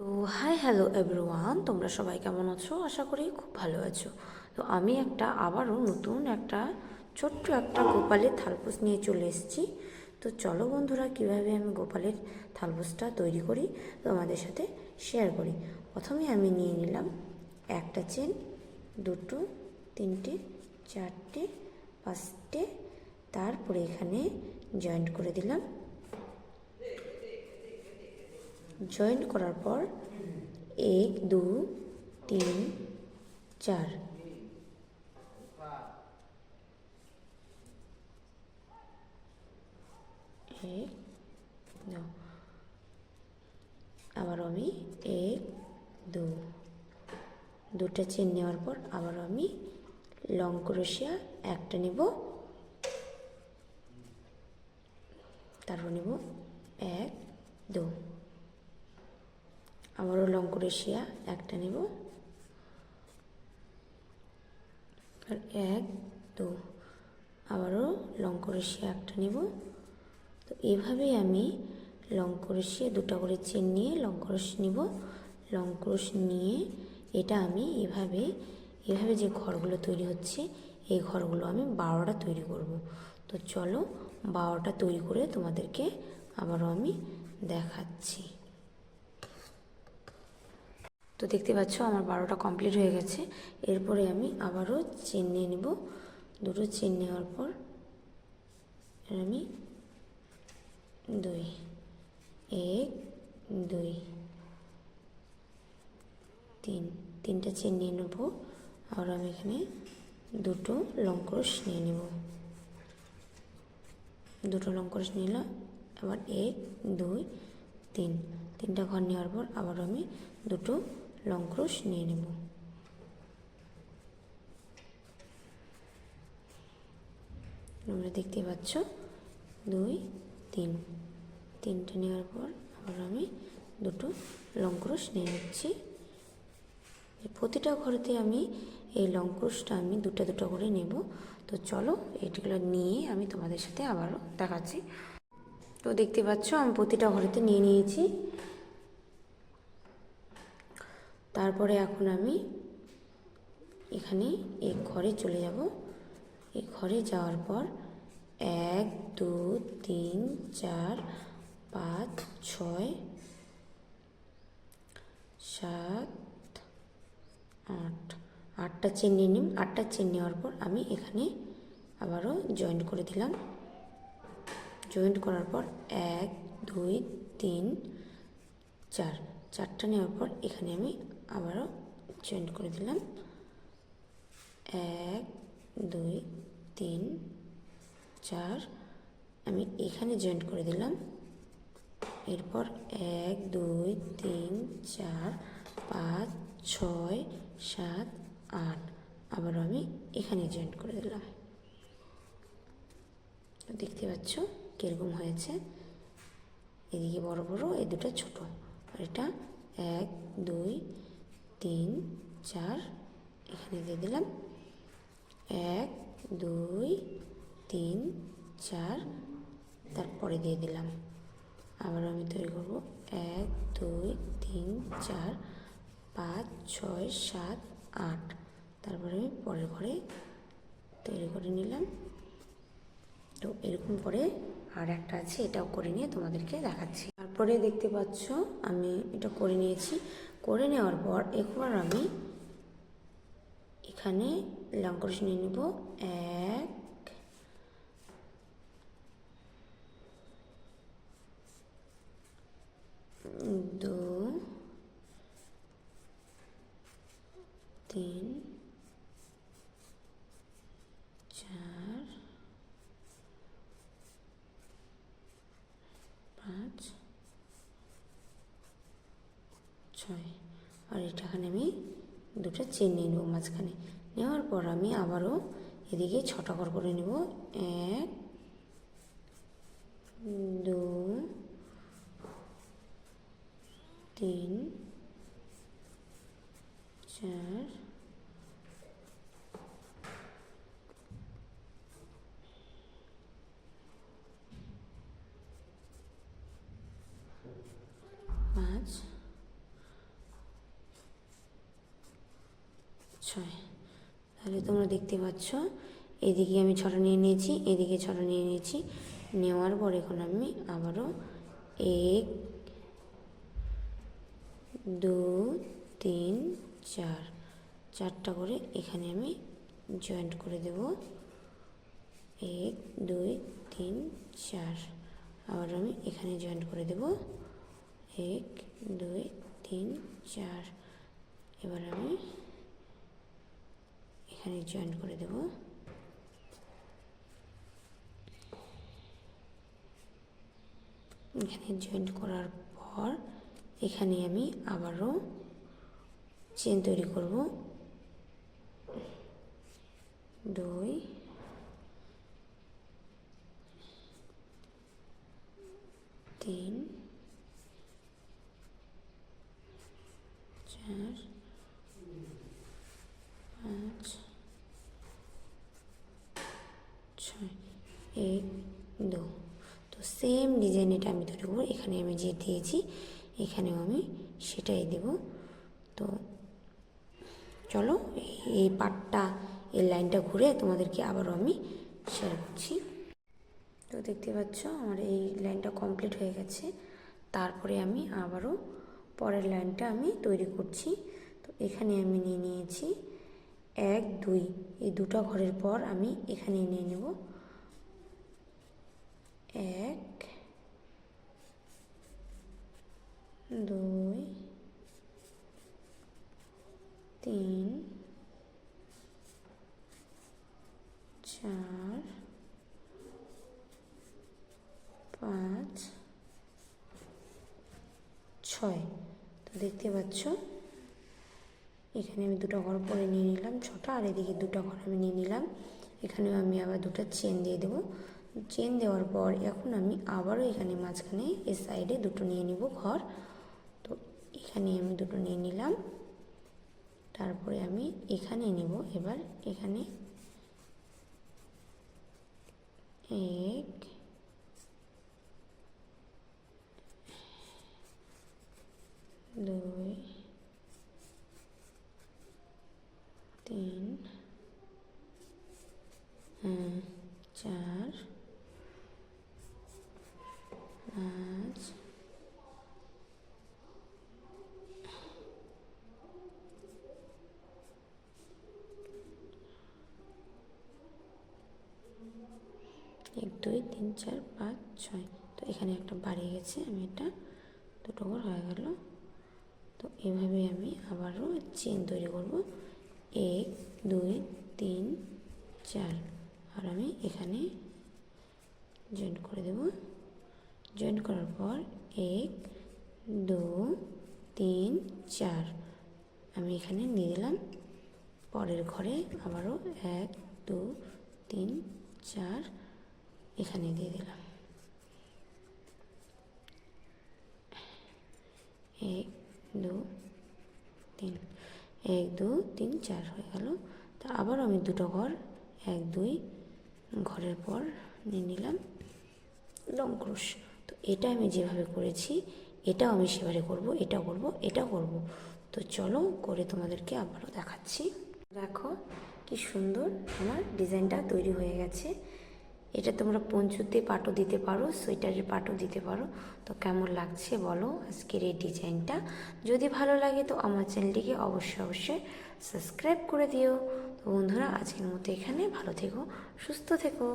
তো hi hello everyone তোমরা সবাই কেমন আছো? আশা করি খুব ভালো আছো। তো আমি একটা আবারও নতুন একটা ছোট্ট একটা গোপালের থালপোস নিয়ে চলে এসেছি। তো চলো বন্ধুরা, কীভাবে আমি গোপালের থালপোসটা তৈরি করি, তোমাদের সাথে শেয়ার করি। প্রথমে আমি নিয়ে নিলাম একটা চেন, দুটো, তিনটে, চারটে, পাঁচটে, তারপরে এখানে জয়েন্ট করে দিলাম। জয়েন্ট করার পর এক, দু, তিন, চার। এক আবার আমি এক, দু। দুটা চেন নেওয়ার পর আবার আমি লং ক্রোশিয়া একটা নিব। তারপর নিব এক, দু। আবারও লং ক্রোশিয়া একটা নেব। আর এক, দু, আবারও লং ক্রোশিয়া একটা নেব। তো এভাবেই আমি লং ক্রোশিয়া দুটো করে চেন নিয়ে লং ক্রোশ নিব। লং ক্রোশ নিয়ে এটা আমি এভাবে এভাবে যে ঘরগুলো তৈরি হচ্ছে, এই ঘরগুলো আমি বারোটা তৈরি করব। তো চলো বারোটা তৈরি করে তোমাদেরকে আবারও আমি দেখাচ্ছি। তো দেখতে পাচ্ছ আমার বারোটা কমপ্লিট হয়ে গেছে। এরপরে আমি আবারও চেন নিয়ে নেব। দুটো চেন নেওয়ার পর আমি দুই, এক, দুই, তিন, তিনটা চেন নিয়ে নেব। আর আমি এখানে দুটো লং ক্রোশ নিয়ে নেব। দুটো লং ক্রোশ নিলাম। আবার এক, দুই, তিন তিনটা ঘর নেওয়ার পর আবার আমি দুটো লং ক্রোশ নিয়ে নেব। তোমরা দেখতে পাচ্ছ, দুই, তিন। তিনটে নেওয়ার পর আবার আমি দুটো লং ক্রোশ নিয়ে নিচ্ছি। প্রতিটা ঘরেতে আমি এই লং ক্রোশটা আমি দুটো দুটো করে নেব। তো চলো এটিগুলো নিয়ে আমি তোমাদের সাথে আবারও দেখাচ্ছি। তো দেখতে পাচ্ছ, আমি প্রতিটা ঘরেতে নিয়ে নিয়েছি। তারপরে এখন আমি এখানে এই ঘরে চলে যাব। এই ঘরে যাওয়ার পর এক, দু, তিন, চার, পাঁচ, ছয়, সাত, আট। আটটা চেন নিয়ে নিন আটটা চেন নেওয়ার পর আমি এখানে আবারও জয়েন করে দিলাম। জয়েন্ট করার পর এক, দুই, তিন, চার। চারটা নেওয়ার পর এখানে আমি আবারও জয়েন্ট করে দিলাম। এক, দুই, তিন, চার। আমি এখানে জয়েন্ট করে দিলাম। এরপর এক, দুই, তিন, চার, পাঁচ, ছয়, সাত, আট। আবারও আমি এখানে জয়েন্ট করে দিলাম। দেখতে পাচ্ছ? কীরকম হয়েছে? এদিকে বড় বড়, এই দুটো ছোট। আর এটা এক, দুই, তিন, চার, এখানে দিয়ে দিলাম। এক, দুই, তিন, চার, তারপরে দিয়ে দিলাম। আবার আমি তৈরি করব। এক, দুই, তিন, চার, পাঁচ, ছয়, সাত, আট। তারপরে আমি পরের ঘরে তৈরি করে নিলাম। তো এরকম করে আর একটা আছে, এটাও করে নিয়ে তোমাদেরকে দেখাচ্ছি। তারপরে দেখতে পাচ্ছ, আমি এটা করে নিয়েছি। করে নেওয়ার পর একবার আমি এখানে লঙ্করস নিয়ে নেব। এক দু, তিন চার পাঁচ ছয় আর এটাখানে আমি দুটো চেন নিয়ে নেব মাঝখানে। নেওয়ার পর আমি আবারও এদিকে ছটা ঘর করে নেব। এক, দু, তিন, চার পাঁচ ছয়। তাহলে তোমরা দেখতে পাচ্ছ, এদিকে আমি ছটা নিয়ে নিয়েছি, এদিকে ছটা নিয়ে নিয়েছি। নেওয়ার পর এখন আমি আবারও এক, দু, তিন, চার। চারটা করে এখানে আমি জয়েন্ট করে দেব। এক, দুই, তিন, চার। আবার আমি এখানে জয়েন্ট করে দেব। এক, দুই, তিন, চার। এবার আমি এখানে জয়েন করে দেব। এখানে জয়েন্ট করার পর এখানে আমি আবারও চেন তৈরি করব। দুই, তিন, চার পাঁচ ছয়, এক, দু। তো সেম ডিজাইন এটা আমি তৈরি করব। এখানে আমি যে দিয়েছি, এখানেও আমি সেটাই দেব। তো চলো, এই- পাটটা, এই লাইনটা ঘুরে তোমাদেরকে আবারও আমি শেয়ার করছি। তো দেখতে পাচ্ছ, আমার এই লাইনটা কমপ্লিট হয়ে গেছে। তারপরে আমি আবারও পরের লাইনটা আমি তৈরি করছি। তো এখানে আমি নিয়ে নিয়েছি এক, দুই, এই দুটো ঘরের পর আমি এখানে নিয়ে নেব। এক, দুই, তিন, চার, পাঁচ, ছয়। তো দেখতে পাচ্ছ এখানে আমি দুটো ঘর পরে নিয়ে নিলাম, ছটা, আর এদিকে দুটো ঘর আমি নিয়ে নিলাম। এখানেও আমি আবার দুটো চেন দিয়ে দেবো। চেন দেওয়ার পর এখন আমি আবারও এখানে মাঝখানে এ সাইডে দুটো নিয়ে নিব ঘর। তো এখানে আমি দুটো নিয়ে নিলাম। তারপরে আমি এখানে নেব। এবার এখানে এক, দুই তিন হ্যাঁ, চার পাঁচ এক দুই তিন, চার, পাঁচ, ছয়। তো এখানে একটা বাড়ি গেছে, আমি এটা দুটো ঘর হয়ে গেল। তো এভাবে আমি আবারও চেন তৈরি করব। এক, দুই, তিন, চার। আর আমি এখানে জয়েন্ট করে দেব। জয়েন্ট করার পর এক, দু, তিন, চার। আমি এখানে নিয়ে দিলাম। পরের ঘরে আবারও এক, দু, তিন, চার। এখানে দিয়ে দিলাম। এক, দু, তিন। এক, দু, তিন, চার হয়ে গেল। তা আবার আমি দুটো ঘর, এক, দুই ঘরের পর নিয়ে নিলাম লং ক্রোশ তো এটা আমি যেভাবে করেছি, এটাও আমি সেভাবে করব এটা করব এটা করব। তো চলো করে তোমাদেরকে আবারও দেখাচ্ছি। দেখো কি সুন্দর আমার ডিজাইনটা তৈরি হয়ে গেছে। এটা তোমরা পঞ্চুতে পাটও দিতে পারো সোয়েটারের পাটও দিতে পারো। তো কেমন লাগছে বলো আজকের এই ডিজাইনটা। যদি ভালো লাগে তো আমার চ্যানেলটিকে অবশ্যই অবশ্যই সাবস্ক্রাইব করে দিও। তো বন্ধুরা, আজকের মতো এখানে ভালো থেকো, সুস্থ থেকো।